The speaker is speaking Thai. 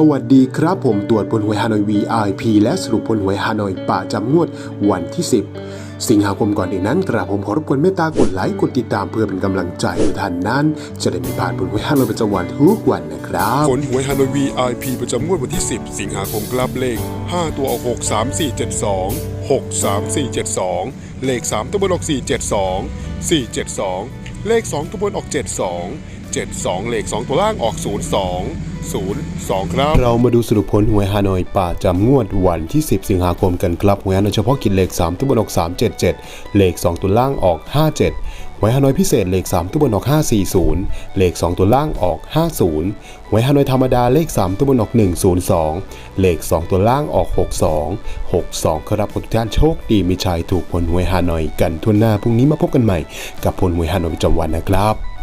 สวัสดีครับผมตรวจผลหวยฮานอย VIP และสรุปผลหวยฮานอยป่าจำงวดวันที่ 10 สิงหาคมก่อนอื่นนั้นกราบผมขอรบกวนเมตตากดไลค์กดติดตามเพื่อเป็นกำลังใจให้ท่านนั้น จะได้ไม่พลาดผลหวยฮานอยประจำวันทุกวันนะครับผลหวยฮานอย VIP ประจำงวดวันที่ 10 สิงหาคมกลับเลข 5 ตัวออก6 3 4 7 2 6 3 4 7 2 เลข 3 ตัวบนออก4 7 2 4 7 2 เลข 2 ตัวบนออก 7 2 7 2 เลข 2 ตัวล่างออก 0 2 0 2 ครับ เรามาดูสรุปผลหวยฮานอยป่าจำงวดวันที่ 10 สิงหาคมกันครับหวยฮานอยเฉพาะกิจเลข 3 ตัวบนออก 377 เลข 2 ตัวล่างออก 57หวยฮานอยพิเศษเลข 3 ตัวบนออก 540 เลข 2 ตัวล่างออก 50หวยฮานอยธรรมดาเลข 3 ตัวบนออก 102 เลข 2 ตัวล่างออก 62 62 ครับทุกท่านโชคดีมีชัยถูกผลหวยฮานอยกันทั่วหน้าพรุ่งนี้มาพบกันใหม่ กับผลหวยฮานอยประจำวันนะครับ